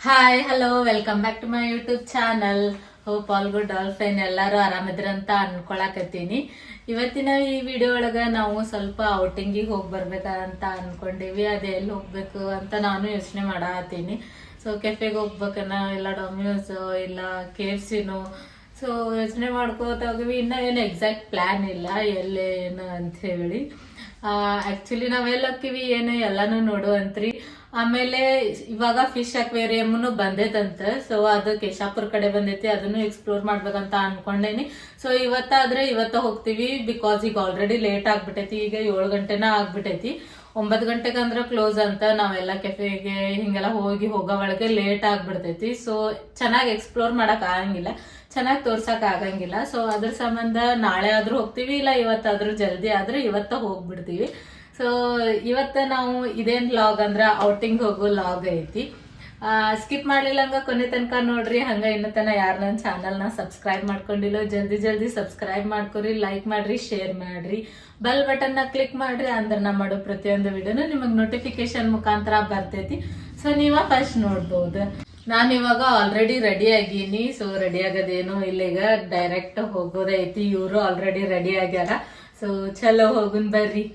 Hi hello welcome back to my YouTube channel hope all good all fine ಎಲ್ಲರೂ ಆರಾಮಿದ್ರಂತ ಅನ್ಕೊಳಕತ್ತೀನಿ. ಇವತ್ತಿನ ಈ video ಒಳಗ ನಾವು ಸ್ವಲ್ಪ ಔಟಿಂಗಿಗೆ ಹೋಗಿ ಬರ್ಬೇಕಂತ ಅನ್ಕೊಂಡಿವಿ. ಅದೇ ಎಲ್ಲಿ ಹೋಗ್ಬೇಕು ಅಂತ ನಾನು ಯೋಚನೆ ಮಾಡತ್ತೀನಿ ಸೊ ಕೆಫೆಗೆ ಹೋಗ್ಬೇಕನ್ನ ಇಲ್ಲ ಡೊಮಿನೋಸ್ ಇಲ್ಲ ಕೆ ಎಫ್ ಸಿನೋ ಸೊ ಯೋಚನೆ ಮಾಡ್ಕೋತ ಹೋಗಿವಿ. ಇನ್ನೂ ಏನು ಎಕ್ಸಾಕ್ಟ್ ಪ್ಲ್ಯಾನ್ ಇಲ್ಲ. ಎಲ್ಲೇನು ಅಂತ ಹೇಳಿ. ಆಕ್ಚುಲಿ ನಾವೆಲ್ಲ ಹೋಗ್ತೀವಿ ಏನು ಎಲ್ಲಾನು ನೋಡುವಂತ್ರಿ. ಆಮೇಲೆ ಇವಾಗ ಫಿಶ್ ಅಕ್ವೇರಿಯಮ್ನು ಬಂದೈತಂತ. ಸೊ ಅದು ಕೇಶಾಪುರ ಕಡೆ ಬಂದೈತಿ, ಅದನ್ನು ಎಕ್ಸ್ಪ್ಲೋರ್ ಮಾಡ್ಬೇಕಂತ ಅನ್ಕೊಂಡೇನಿ. ಸೊ ಇವತ್ತಾದ್ರೆ ಇವತ್ತ ಹೋಗ್ತೀವಿ ಬಿಕಾಸ್ ಈಗ ಆಲ್ರೆಡಿ ಲೇಟ್ ಆಗ್ಬಿಟ್ಟೈತಿ ಈಗ ಏಳು ಗಂಟೆನ ಆಗ್ಬಿಟ್ಟೈತಿ ಒಂಬತ್ತು ಗಂಟೆಗೆ ಅಂದ್ರೆ ಕ್ಲೋಸ್ ಅಂತ ನಾವೆಲ್ಲ ಕೆಫೆಗೆ ಹಿಂಗೆಲ್ಲ ಹೋಗಿ ಹೋಗೋ ಒಳಗೆ ಲೇಟ್ ಆಗ್ಬಿಡ್ತೈತಿ. ಸೊ ಚೆನ್ನಾಗಿ ಎಕ್ಸ್ಪ್ಲೋರ್ ಮಾಡಕ್ ಆಗಂಗಿಲ್ಲ. ಚೆನ್ನಾಗಿ ತೋರ್ಸಕ್ ಆಗಂಗಿಲ್ಲ. ಸೊ ಅದ್ರ ಸಂಬಂಧ ನಾಳೆ ಆದ್ರೂ ಹೋಗ್ತೀವಿ, ಇಲ್ಲ ಇವತ್ತಾದ್ರೂ ಜಲ್ದಿ ಆದ್ರೆ ಇವತ್ತ ಹೋಗ್ಬಿಡ್ತೀವಿ. ಸೊ ಇವತ್ತ ನಾವು ಇದೇನು ಲಾಗ್ ಅಂದ್ರೆ ಔಟಿಂಗ್ ಹೋಗೋ ಲಾಗ್ ಐತಿ. ಸ್ಕಿಪ್ ಮಾಡ್ಲಿಲ್ಲ ಹಂಗ ಕೊನೆ ತನಕ ನೋಡ್ರಿ. ಹಂಗ ಇನ್ನ ತನ ಯಾರು ನನ್ನ ಚಾನಲ್ನ ಸಬ್ಸ್ಕ್ರೈಬ್ ಮಾಡ್ಕೊಂಡಿಲ್ಲ, ಜಲ್ದಿ ಜಲ್ದಿ ಸಬ್ಸ್ಕ್ರೈಬ್ ಮಾಡ್ಕೊರಿ ಲೈಕ್ ಮಾಡ್ರಿ ಶೇರ್ ಮಾಡ್ರಿ. ಬೆಲ್ ಬಟನ್ನ ಕ್ಲಿಕ್ ಮಾಡ್ರಿ, ಅಂದ್ರೆ ನಾ ಮಾಡೋ ಪ್ರತಿಯೊಂದು ವಿಡಿಯೋನು ನಿಮಗೆ ನೋಟಿಫಿಕೇಶನ್ ಮುಖಾಂತರ ಬರ್ತೈತಿ. ಸೊ ನೀವ ಫಸ್ಟ್ ನೋಡ್ಬೋದು. ನಾನು ಇವಾಗ ಆಲ್ರೆಡಿ ರೆಡಿ ಆಗೀನಿ. ಸೊ ರೆಡಿ ಆಗೋದೇನು ಇಲ್ಲ, ಈಗ ಡೈರೆಕ್ಟ್ ಹೋಗೋದೇ ಐತಿ ಇವರು ಆಲ್ರೆಡಿ ರೆಡಿ ಆಗ್ಯಾರ. ಸೊ ಚಲೋ ಹೋಗುನ್ ಬರ್ರಿ.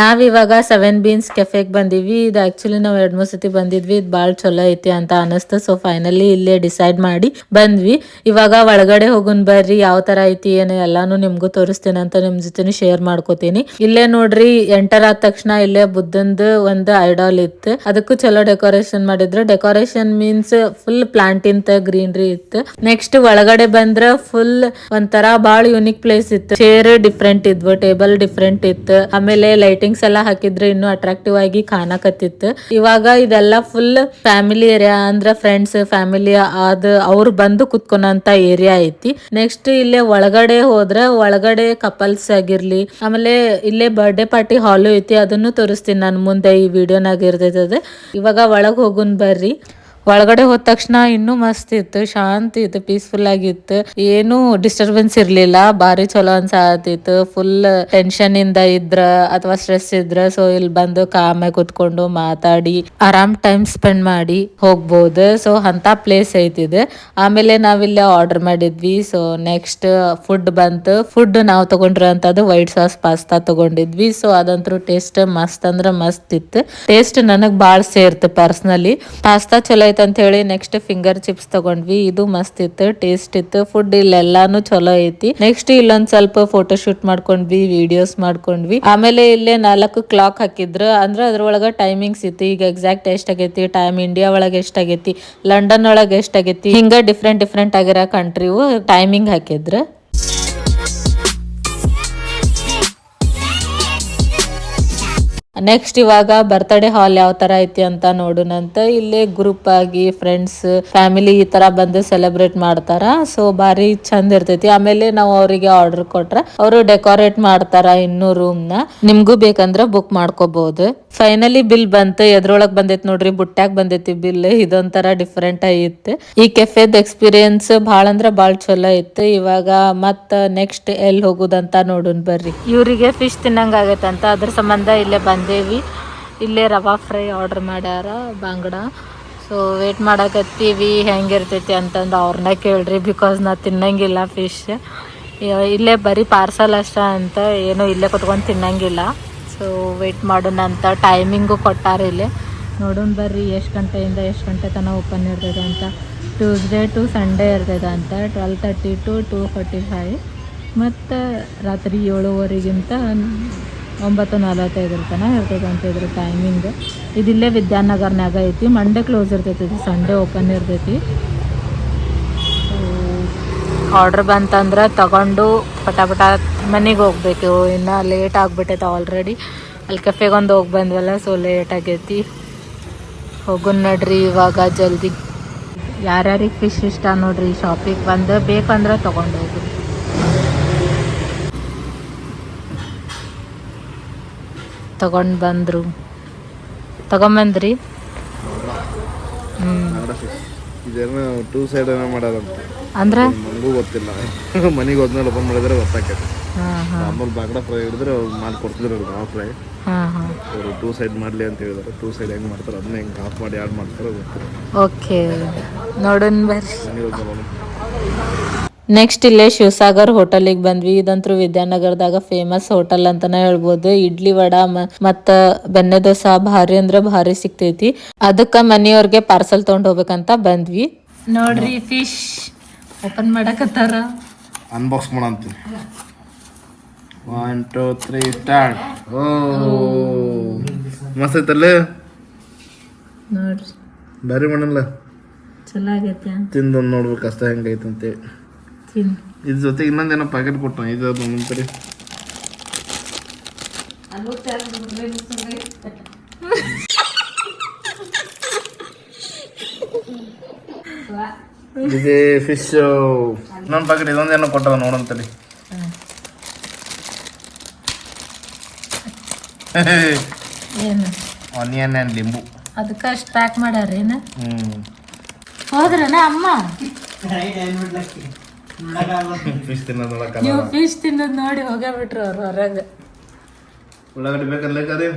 ನಾವಿವಾಗ ಸೆವೆನ್ ಬೀನ್ಸ್ ಕೆಫೆಗೆ ಬಂದಿವಿ. ಇದು ಆಕ್ಚುಲಿ ನಾವು ಎರಡ್ ಮೂರ್ ಸತಿ ಬಂದಿದ್ವಿ. ಇದು ಭಾಳ ಚಲೋ ಐತಿ ಅಂತ ಅನಿಸ್ತು. ಸೊ ಫೈನಲಿ ಇಲ್ಲೇ ಡಿಸೈಡ್ ಮಾಡಿ ಬಂದ್ವಿ. ಇವಾಗ ಒಳಗಡೆ ಹೋಗುನ್ ಬರ್ರಿ, ಯಾವ ತರ ಐತಿ, ಏನು ಎಲ್ಲಾನು ನಿಮಗೂ ತೋರಿಸ್ತೀನಿ ಅಂತ ನಿಮ್ ಜೊತೆ ಶೇರ್ ಮಾಡ್ಕೋತೀನಿ. ಇಲ್ಲೇ ನೋಡ್ರಿ, ಎಂಟರ್ ಆದ ತಕ್ಷಣ ಇಲ್ಲೇ ಬುದ್ಧಂದು ಒಂದು ಐಡಾಲ್ ಇತ್ತು. ಅದಕ್ಕೂ ಚಲೋ ಡೆಕೋರೇಷನ್ ಮಾಡಿದ್ರು. ಡೆಕೋರೇಷನ್ ಮೀನ್ಸ್ ಫುಲ್ ಪ್ಲಾಂಟ್ ಇಂತ ಗ್ರೀನ್ರಿ ಇತ್ತು. ನೆಕ್ಸ್ಟ್ ಒಳಗಡೆ ಬಂದ್ರ ಫುಲ್ ಒಂಥರ ಬಾಳ ಯುನಿಕ್ ಪ್ಲೇಸ್ ಇತ್ತು. ಚೇರ್ ಡಿಫ್ರೆಂಟ್ ಇದ್ವು ಟೇಬಲ್ ಡಿಫ್ರೆಂಟ್ ಇತ್ತು. ಆಮೇಲೆ ಲೈಟಿಂಗ್ಸ್ ಎಲ್ಲ ಹಾಕಿದ್ರೆ ಇನ್ನು ಅಟ್ರಾಕ್ಟಿವ್ ಆಗಿ ಕಾಣಕತ್ತಿತ್ತು. ಇವಾಗ ಇದೆಲ್ಲ ಫುಲ್ ಫ್ಯಾಮಿಲಿ ಏರಿಯಾ ಅಂದ್ರ ಫ್ರೆಂಡ್ಸ್ ಫ್ಯಾಮಿಲಿ ಅದ ಅವ್ರು ಬಂದು ಕುತ್ಕೊನಂತ ಏರಿಯಾ ಐತಿ. ನೆಕ್ಸ್ಟ್ ಇಲ್ಲೇ ಒಳಗಡೆ ಹೋದ್ರ ಒಳಗಡೆ ಕಪಲ್ಸ್ ಆಗಿರ್ಲಿ, ಆಮೇಲೆ ಇಲ್ಲೇ ಬರ್ಡೇ ಪಾರ್ಟಿ ಹಾಲು ಐತಿ, ಅದನ್ನು ತೋರಿಸ್ತೀನಿ ನಾನು ಮುಂದೆ ಈ ವಿಡಿಯೋನಾಗ ಇರ್ತೈತದ. ಇವಾಗ ಒಳಗ್ ಹೋಗುನ್ ಬರ್ರಿ. ಒಳಗಡೆ ಹೋದ ತಕ್ಷಣ ಇನ್ನೂ ಮಸ್ತ್ ಇತ್ತು, ಶಾಂತಿ ಇತ್ತು ಪೀಸ್ಫುಲ್ ಆಗಿತ್ತು ಏನು ಡಿಸ್ಟರ್ಬೆನ್ಸ್ ಇರ್ಲಿಲ್ಲ ಬಾರಿ ಚಲೋ ಅನ್ಸಾತಿತ್ತು ಫುಲ್ ಟೆನ್ಷನ್ ಇಂದ ಇದ್ರ ಅಥವಾ ಸ್ಟ್ರೆಸ್ ಇದ್ರ ಸೊ ಇಲ್ಲಿ ಬಂದು ಕಾಮೆ ಕುತ್ಕೊಂಡು ಮಾತಾಡಿ, ಆರಾಮ್ ಟೈಮ್ ಸ್ಪೆಂಡ್ ಮಾಡಿ ಹೋಗ್ಬೋದು. ಸೊ ಅಂತ ಪ್ಲೇಸ್ ಐತಿದೆ. ಆಮೇಲೆ ನಾವಿಲ್ಲಿ ಆರ್ಡರ್ ಮಾಡಿದ್ವಿ. ಸೊ ನೆಕ್ಸ್ಟ್ ಫುಡ್ ಬಂತು. ಫುಡ್ ನಾವು ತಗೊಂಡಿರೋಂಥದ್ದು ವೈಟ್ ಸಾಸ್ ಪಾಸ್ತಾ ತಗೊಂಡಿದ್ವಿ. ಸೊ ಅದಂತೂ ಟೇಸ್ಟ್ ಮಸ್ತ್ ಅಂದ್ರ ಮಸ್ತ್ ಇತ್ತು. ಟೇಸ್ಟ್ ನನಗ್ ಭಾಳ ಸೇರ್ತು ಪರ್ಸ್ನಲಿ ಪಾಸ್ತಾ ಚಲೋ ಅಂತ ಹೇಳಿ ನೆಕ್ಸ್ಟ್ ಫಿಂಗರ್ ಚಿಪ್ಸ್ ತಗೊಂಡ್ವಿ. ಇದು ಮಸ್ತ್ ಇತ್ತು ಟೇಸ್ಟ್ ಇತ್ತು ಫುಡ್ ಇಲ್ಲೆಲ್ಲಾನು ಚಲೋ ಐತಿ. ನೆಕ್ಸ್ಟ್ ಇಲ್ಲೊಂದ್ ಸ್ವಲ್ಪ ಫೋಟೋ ಶೂಟ್ ಮಾಡ್ಕೊಂಡ್ವಿ ವಿಡಿಯೋಸ್ ಮಾಡ್ಕೊಂಡ್ವಿ. ಆಮೇಲೆ ಇಲ್ಲೇ ನಾಲ್ಕು ಕ್ಲಾಕ್ ಹಾಕಿದ್ರು. ಅಂದ್ರೆ ಅದ್ರೊಳಗ ಟೈಮಿಂಗ್ಸ್ ಇತ್ತು. ಈಗ ಎಕ್ಸಾಕ್ಟ್ ಎಷ್ಟ್ ಆಗೈತಿ ಟೈಮ್ ಇಂಡಿಯಾ ಒಳಗೆ ಎಷ್ಟ್ ಆಗೈತಿ ಲಂಡನ್ ಒಳಗೆ ಎಷ್ಟ್ ಆಗೈತಿ, ಹಿಂಗ ಡಿಫ್ರೆಂಟ್ ಡಿಫ್ರೆಂಟ್ ಆಗಿರೋ ಕಂಟ್ರಿವು ಟೈಮಿಂಗ್ ಹಾಕಿದ್ರು. ನೆಕ್ಸ್ಟ್ ಇವಾಗ ಬರ್ತ್ಡೇ ಹಾಲ್ ಯಾವ ತರ ಐತಿ ಅಂತ ನೋಡೋಣಂತ ಇಲ್ಲೇ ಗ್ರೂಪ್ ಆಗಿ ಫ್ರೆಂಡ್ಸ್ ಫ್ಯಾಮಿಲಿ ಈ ತರ ಬಂದು ಸೆಲೆಬ್ರೇಟ್ ಮಾಡ್ತಾರ. ಸೊ ಬಾರಿ ಚಂದ ಇರ್ತೈತಿ. ಆಮೇಲೆ ನಾವು ಅವರಿಗೆ ಆರ್ಡರ್ ಕೊಟ್ರ ಅವರು ಡೆಕೋರೇಟ್ ಮಾಡ್ತಾರ ಇನ್ನು ರೂಮ್ನ. ನಿಮ್ಗೂ ಬೇಕಂದ್ರ ಬುಕ್ ಮಾಡ್ಕೋಬಹುದು ಫೈನಲಿ ಬಿಲ್ ಬಂತು. ಎದ್ರೊಳಗ್ ಬಂದೈತಿ ನೋಡ್ರಿ ಬುಟ್ಟ್ಯಾಗ ಬಂದೈತಿ ಬಿಲ್ ಇದೊಂಥರ ಡಿಫ್ರೆಂಟ್ ಆಗಿತ್ತು ಈ ಕೆಫೆದ್ ಎಕ್ಸ್ಪೀರಿಯನ್ಸ್ ಭಾಳ ಅಂದ್ರ ಭಾಳ ಚಲೋ ಇತ್ತು ಇವಾಗ ಮತ್ತ ನೆಕ್ಸ್ಟ್ ಎಲ್ಲಿ ಹೋಗುದಂತ ನೋಡೋಣ ಬರ್ರಿ. ಇವರಿಗೆ ಫಿಶ್ ತಿನ್ನಂಗ ಆಗೈತಂತ ಅದ್ರ ಸಂಬಂಧ ಇಲ್ಲೇ ಬಂದೇವಿ. ಇಲ್ಲೇ ರವಾ ಫ್ರೈ ಆರ್ಡರ್ ಮಾಡ್ಯಾರ ಬಾಂಗಡ. ಸೊ ವೇಟ್ ಮಾಡಕತ್ತೀವಿ, ಹೆಂಗಿರ್ತೈತಿ ಅಂತಂದು ಅವ್ರನ್ನ ಕೇಳ್ರಿ ಬಿಕಾಸ್ ನಾ ತಿನ್ನಂಗಿಲ್ಲ ಫಿಶ್ ಇಲ್ಲೇ ಬರೀ ಪಾರ್ಸಲ್ ಅಷ್ಟ ಅಂತ ಏನು ಇಲ್ಲೇ ಕುತ್ಕೊಂಡು ತಿನ್ನಂಗಿಲ್ಲ. ಸೊ ವೇಟ್ ಮಾಡೋಣ ಅಂತ ಟೈಮಿಂಗು ಕೊಟ್ಟಾರ ಇಲ್ಲಿ. ನೋಡೋಣ ಬರ್ರಿ ಎಷ್ಟು ಗಂಟೆಯಿಂದ ಎಷ್ಟು ಗಂಟೆ ತನಕ ಓಪನ್ ಇರ್ತದೆ ಅಂತ. ಟ್ಯೂಸ್ಡೇ ಟು ಸಂಡೇ ಇರ್ತದೆ ಅಂತ. Twelve thirty to two forty five ಮತ್ತು ರಾತ್ರಿ ಏಳುವರೆಗಿಂತ ಒಂಬತ್ತು ನಲವತ್ತೈದರ ತನಕ ಇರ್ತೈತೆ ಅಂತ ಇದ್ರ ಟೈಮಿಂಗ್ ಇದಿಲ್ಲೇ ವಿದ್ಯಾನಗರ್ನಾಗ ಐತಿ. ಮಂಡೇ ಕ್ಲೋಸ್ ಇರ್ತೈತಿ ಇದು. ಸಂಡೇ ಓಪನ್ ಇರ್ತೈತಿ. ಆರ್ಡ್ರ್ ಬಂತಂದ್ರೆ ತಗೊಂಡು ಪಟ ಪಟ ಮನೆಗೆ ಹೋಗ್ಬೇಕು. ಇನ್ನು ಲೇಟ್ ಆಗಿಬಿಟ್ಟೈತೆ ಆಲ್ರೆಡಿ ಅಲ್ಲಿ ಕೆಫೆಗೊಂದು ಹೋಗಿ ಬಂದ್ವಲ್ಲ ಸೊ ಲೇಟ್ ಆಗೈತಿ. ಹೋಗೋಣ ನಡ್ರಿ ಇವಾಗ ಜಲ್ದಿ. ಯಾರ್ಯಾರಿಗೆ ಫಿಶ್ ಇಷ್ಟ ನೋಡ್ರಿ ಶಾಪಿಗೆ ಬಂದು ಬೇಕಂದ್ರೆ ತಗೊಂಡು ಹೋಗ್ರಿ. ತಗೊಂಡು ಬಂದರು. ತಗೊಂಬಂದ್ರಿ. ಟೂ ಸೈಡ್ ಏನೋ ಮಾಡೋದಂತ ಅಂದ್ರೆ? ನನಗೂ ಗೊತ್ತಿಲ್ಲ. ಮನೆಗೆ ಹೋದ್ಮೇಲೆ ಓಪನ್ ಮಾಡಿದ್ರೆ ಗೊತ್ತಾಕೈತೆ ಮಾಮೂಲು ಬಾಗಡ ಫ್ರೈ ಹಿಡಿದ್ರೆ ಮಾಡಿ ಕೊಡ್ತಿದ್ರು ಹಾಫ್ ಫ್ರೈ ಅವರು ಟೂ ಸೈಡ್ ಮಾಡಲಿ ಅಂತ ಹೇಳಿದ್ರು. ಟೂ ಸೈಡ್ ಹೆಂಗೆ ಮಾಡ್ತಾರೆ ಅದನ್ನ ಹೆಂಗೆ ಹಾಫ್ ಮಾಡಿ ಆ್ಯಡ್ ಮಾಡ್ತಾರೆ ಗೊತ್ತಿಲ್ಲ. ಓಕೆ. ನೋಡೋಣ ಬರ್ರಿ. ನೆಕ್ಸ್ಟ್ ಇಲ್ಲೇ ಶಿವಸಾಗರ್ ಹೋಟೆಲಿಗೆ ಬಂದ್ವಿ. ಇದಂತೂ ವಿದ್ಯಾನಗರದಾಗ ಫೇಮಸ್ ಹೋಟೆಲ್ ಅಂತಾನೆ ಹೇಳ್ಬೋದು. ಇಡ್ಲಿ ವಡ ಮತ್ತ ಬೆನ್ನೆ ದೋಸೆ ಭಾರಿ ಅಂದ್ರೆ ಭಾರಿ ಸಿಗ್ತೈತಿ. ಅದಕ್ಕ ಮನೆಯವ್ರಿಗೆ ಪಾರ್ಸಲ್ ತಗೊಂಡ್ ಹೋಗ್ಬೇಕಂತ ಬಂದ್ವಿ. ನೋಡ್ರಿ ಫಿಶ್ ಓಪನ್ ಮಾಡಕತ್ತಾರ. ಅನ್ಬಾಕ್ಸ್ ಮಾಡಂತೀನಿ ಒನ್ ಟೂ ತ್ರೀ ಸ್ಟಾರ್ಟ್ ಓ ಮಸ್ತ್ ಐತಲ್ಲ? ನೋಡ್ರಿ. ಬ್ಯಾರಿ ಮಾಡಲ್ಲ? ಚಲೋ ಆಗೈತೆ. ತಿಂದು ನೋಡ್ಬೇಕು ಅಷ್ಟ ತಿನ್ ಇದ್ರ ಜೊತೆಗೆ ಇನ್ನೊಂದೇನೋ ಪ್ಯಾಕೆಟ್ ಕೊಟ್ಟ ಇದು ಅದು ಕಡೆ. ಇದೆ ಫಿಶ್ ಇನ್ನೊಂದು ಪ್ಯಾಕೆಟ್ ಇದೊಂದೇನೋ ಕೊಟ್ಟದ ನೋಡಂತಲಿ ಏನು? ಆನಿಯನ್ ಆ್ಯಂಡ್ ಲಿಂಬು ಅದಕ್ಕ ಅಷ್ಟು ಪ್ಯಾಕ್ ಮಾಡ್ಯಾರೇನ ಹ್ಞೂ ಹೋದ್ರನ ಅಮ್ಮ? ಫಿಶ್ ತಿನ್ನೋದು ನೋಡಕ್ಕ ನೀವು ಫಿಶ್ ತಿನ್ನೋದ್ ನೋಡಿ ಹೋಗೇ ಬಿಟ್ರು ಅವ್ರು ಹೊರಗೆ. ಉಳ್ಳಾಗಡ್ಡಿ ಬೇಕಲ್ಲ ಅದೇ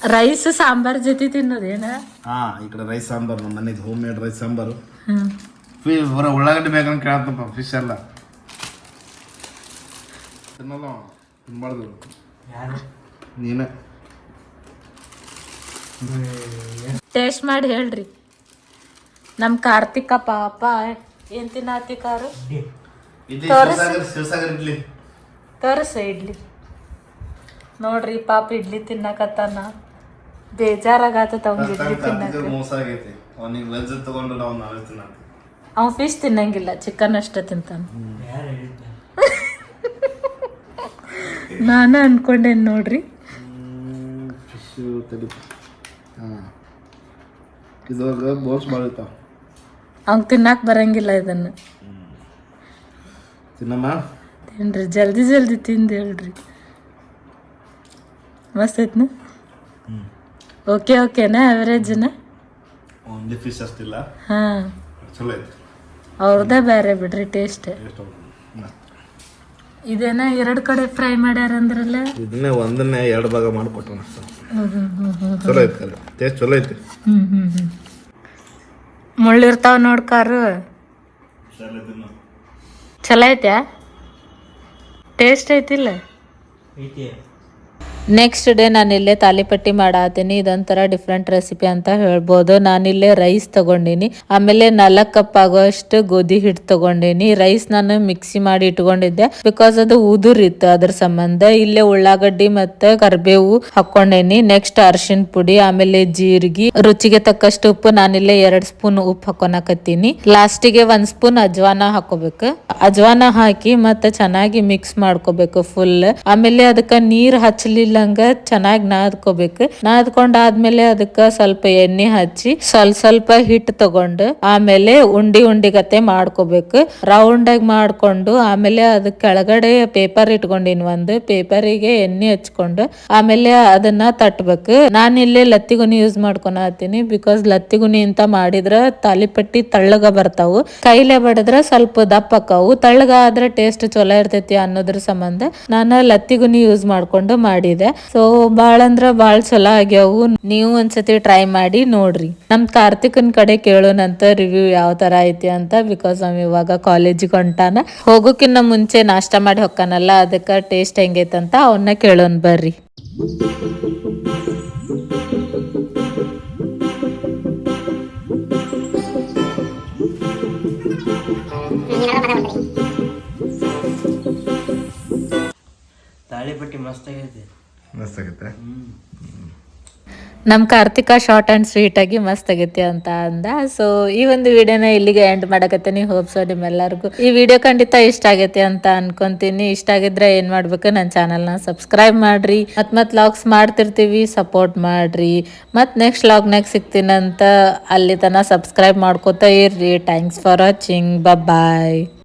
ರೈಸ್ ಸಾಂಬಾರ್ ಜೊತೆ ತಿನ್ನೋದೇನ ಹಾ ಈ ಕಡೆ ರೈಸ್ ಸಾಂಬಾರ್ ನಮ್ಮ ಮನೆಗೆ ಹೋಮ್ ಮೇಡ್ ರೈಸ್ ಸಾಂಬಾರು. ಹ್ಮ್. ಫಿ ಬರೋ ಉಳ್ಳಾಗಡ್ಡಿ ಬೇಕಂತ ಕೇಳ್ತಪ್ಪ ಫಿಶ್ ಎಲ್ಲ. ತಿನ್ನಲ್ಲ ತಿನ್ಬಾರ್ದು. ನೀನೇ. ಟೇಸ್ಟ್ ಮಾಡಿ ಹೇಳ್ರಿ. ನಮ್ಮ ಕಾರ್ತಿಕ ಪಾಪ. ಏನ್ ಕಾರು? ಇಲ್ಲಿ ತೋರಿಸು. ಶಿವಸಾಗರ್ ಶಿವಸಾಗರ್ ಇಡ್ಲಿ. ತೋರಿಸ ಇಡ್ಲಿ. ನೋಡ್ರಿ ಪಾಪ ಇಡ್ಲಿ ತಿನ್ನಕತ್ತಾನ. ಬೇಜಾರಾಗತ್ತ ಅವ್ನ ಇಡ್ಲಿ ತಿನ್ನಕ ಮೋಸ ಆಗೈತಿ. ಅವನಿಗೆ ವೆಜ್ ತಗೊಂಡು ನಾವು ನಾವೇ ತಿನ್ನ ಅವ್ ಫಿಶ್ ತಿನ್ನಂಗಿಲ್ಲ ಚಿಕನ್ ಅಷ್ಟೇ ತಿಂತಾನ. ನಾನು ಅನ್ಕೊಂಡೇನ್ ನೋಡ್ರಿ. ಫಿಶ್ ತಡಿ ಹಾಂ. ಇದ್ರಾಗ ಬೋನ್ಸ್ ಅವ್ನ್ ತಿನ್ನಾಕ್ ಬರಂಗಿಲ್ಲ ಇದನ್ನ. ತಿನ್ನಮ್ಮ. ತಿನ್ರಿ ಜಲ್ದಿ ಜಲ್ದಿ ತಿಂದು ಹೇಳ್ರಿ. ಮಸ್ತ್ ಐತ್ನ? ಓಕೆ ಓಕೆನಾ ಅವರೇಜ್ನ ಓನ್ಲಿ ಫಿಶ್ ಅಷ್ಟಿಲ್ಲ ಹಾ. ಚಲೋ ಐತಿ. ಅವ್ರದ್ದೇ ಬೇರೆ ಬಿಡ್ರಿ ಟೇಸ್ಟ್ ಇದೇನ ಎರಡು ಕಡೆ ಫ್ರೈ ಮಾಡ್ಯಾರ ಅಂದ್ರಲ್ಲ? ಇದನ್ನೇ ಒಂದನ್ನೇ ಎರಡು ಭಾಗ ಹ್ಮ್ ಚಲೋ ಐತಿ ಟೇಸ್ಟ್ ಚಲೋ ಐತಿ. ಹ್ಮ್ ಹ್ಮ್ ಹ್ಮ್. ಮುಳ್ಳಿರ್ತಾವ ನೋಡ್ಕಾರು ಚಲೋ ಐತ್ಯಾ? ಟೇಸ್ಟ್ ಐತಿಲ್ಲ? ನೆಕ್ಸ್ಟ್ ಡೇ ನಾನಿಲ್ಲೇ ತಾಲಿಪಟ್ಟಿ ಮಾಡಾತೀನಿ, ಇದೊಂಥರ ಡಿಫ್ರೆಂಟ್ ರೆಸಿಪಿ ಅಂತ ಹೇಳ್ಬೋದು. ನಾನಿಲ್ಲೇ ರೈಸ್ ತಗೊಂಡಿನಿ. ಆಮೇಲೆ ನಾಲ್ಕು ಕಪ್ ಆಗೋಷ್ಟು ಗೋಧಿ ಹಿಟ್ಟು ತಗೊಂಡಿನಿ. ರೈಸ್ ನಾನು ಮಿಕ್ಸಿ ಮಾಡಿ ಇಟ್ಕೊಂಡಿದ್ದೆ. ಬಿಕಾಸ್ ಅದು ಉದುರಿತ್ತು ಅದ್ರ ಸಂಬಂಧ. ಇಲ್ಲೇ ಉಳ್ಳಾಗಡ್ಡಿ ಮತ್ತೆ ಕರ್ಬೇವು ಹಾಕೊಂಡೇನಿ ನೆಕ್ಸ್ಟ್ ಅರ್ಶಿನ ಪುಡಿ, ಆಮೇಲೆ ಜೀರಿಗೆ. ರುಚಿಗೆ ತಕ್ಕಷ್ಟು ಉಪ್ಪು ನಾನಿಲ್ಲೇ ಎರಡ್ ಸ್ಪೂನ್ ಉಪ್ಪು ಹಾಕೊನಕತ್ತೀನಿ. ಲಾಸ್ಟಿಗೆ ಒಂದ್ ಸ್ಪೂನ್ ಅಜ್ವಾನ ಹಾಕೋಬೇಕು. ಅಜ್ವಾನ ಹಾಕಿ ಮತ್ತೆ ಚೆನ್ನಾಗಿ ಮಿಕ್ಸ್ ಮಾಡ್ಕೋಬೇಕು ಫುಲ್ ಆಮೇಲೆ ಅದಕ್ಕ ನೀರ್ ಹಚ್ಚಲಿಲ್ಲಂಗ ಚೆನ್ನಾಗಿ ನಾದ್ಕೋಬೇಕು. ನಾದ್ಕೊಂಡಾದ್ಮೇಲೆ ಅದಕ್ಕ ಸ್ವಲ್ಪ ಎಣ್ಣೆ ಹಚ್ಚಿ ಸ್ವಲ್ಪ ಸ್ವಲ್ಪ ಹಿಟ್ಟು ತಗೊಂಡು ಆಮೇಲೆ ಉಂಡಿ ಉಂಡಿಗತೆ ಮಾಡ್ಕೋಬೇಕು. ರೌಂಡ್ ಆಗಿ ಮಾಡ್ಕೊಂಡು ಆಮೇಲೆ ಅದ ಕೆಳಗಡೆ ಪೇಪರ್ ಇಟ್ಕೊಂಡಿನ್ ಒಂದು. ಪೇಪರಿಗೆ ಎಣ್ಣೆ ಹಚ್ಕೊಂಡು ಆಮೇಲೆ ಅದನ್ನ ತಟ್ಬೇಕು. ನಾನು ಇಲ್ಲೇ ಲತ್ತಿಗುನಿ ಯೂಸ್ ಮಾಡ್ಕೊಳತೀನಿ ಬಿಕಾಸ್ ಲತ್ತಿಗುನಿ ಅಂತ ಮಾಡಿದ್ರ ತಾಲಿಪಟ್ಟಿ ತಳ್ಳಗ ಬರ್ತಾವು. ಕೈಲೆ ಬಡದ್ರ ಸ್ವಲ್ಪ ದಪ್ಪ ತಳ್ಳಗ ಆದ್ರೆ ಟೇಸ್ಟ್ ಚಲೋ ಇರ್ತೈತಿ ಅನ್ನೋದ್ರ ಸಂಬಂಧ ನಾನು ಲತ್ತಿಗುನಿ ಯೂಸ್ ಮಾಡ್ಕೊಂಡು ಮಾಡಿದೆ. ಸೊ ಬಾಳ ಅಂದ್ರ ಬಾಳ ಚಲೋ ಆಗ್ಯಾವು. ನೀವು ಒಂದ್ಸತಿ ಟ್ರೈ ಮಾಡಿ ನೋಡ್ರಿ. ನಮ್ ಕಾರ್ತಿಕನ್ ಕಡೆ ಕೇಳೋಣಂತ ರಿವ್ಯೂ ಯಾವ ತರ ಐತಿ ಅಂತ ಬಿಕಾಸ್ ಅವ್ ಇವಾಗ ಕಾಲೇಜಿಗೆ ಹೊಂಟಾನ. ಹೋಗೋಕಿನ್ನ ಮುಂಚೆ ನಾಷ್ಟ ಮಾಡಿ ಹೊಕ್ಕಾನಲ್ಲ, ಅದಕ್ಕ ಟೇಸ್ಟ್ ಹೆಂಗೈತಂತ ಅವನ್ನ ಕೇಳೋಣ ಬರ್ರಿ. ತಾಳಿಪಟ್ಟಿ ಮಸ್ತ್ ಮಸ್ತ್ ನಮ್ಮ ನಮ್ ಕಾರ್ತಿಕ ಶಾರ್ಟ್ ಸ್ವೀಟ್ ಆಗಿ ಮಸ್ತ್ ಆಗೈತಿ ಅಂತ ಅಂದ. ಸೊ ಈ ಒಂದು ವಿಡಿಯೋನ ಇಲ್ಲಿಗೆ ಎಂಡ್ ಮಾಡಕತ್ತೀನಿ. ಹೋಪ್ಸೋ ನಿಮ್ಮೆಲ್ಲರಿಗೂ. ಈ ವಿಡಿಯೋ ಖಂಡಿತ ಇಷ್ಟ ಆಗೈತಿ ಅಂತ ಅನ್ಕೊಂತೀನಿ. ಇಷ್ಟ ಆಗಿದ್ರೆ ಏನು ಮಾಡ್ಬೇಕು? ನನ್ನ ಚಾನಲ್ನ ಸಬ್ಸ್ಕ್ರೈಬ್ ಮಾಡ್ರಿ. ಮತ್ ಮತ್ತೆ ಲಾಗ್ಸ್ ಮಾಡ್ತಿರ್ತೀವಿ. ಸಪೋರ್ಟ್ ಮಾಡ್ರಿ. ಮತ್ತು ನೆಕ್ಸ್ಟ್ ಲಾಗ್ನಾಗ ಸಿಗ್ತೀನಂತ ಅಲ್ಲಿ ತನ ಸಬ್ಸ್ಕ್ರೈಬ್ ಮಾಡ್ಕೋತಾ ಇರ್ರಿ. Thanks for watching bye